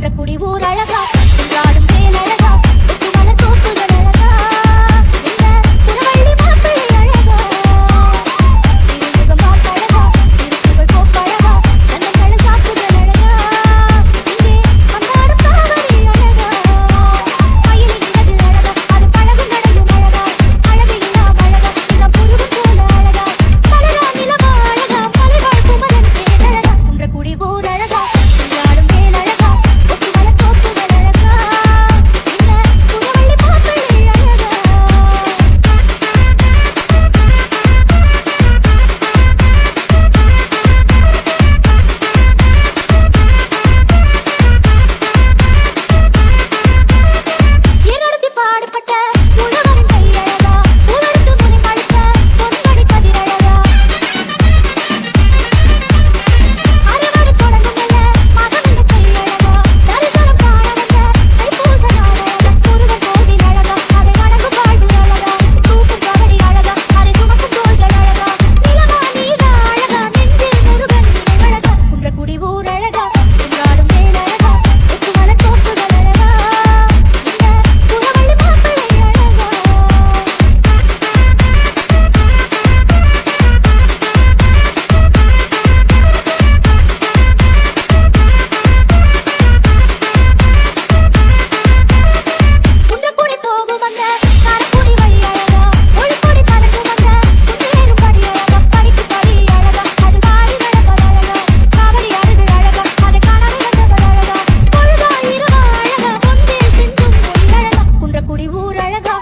குன்றக்குடி ஊர் அழகா குடி ஊர் அழகா.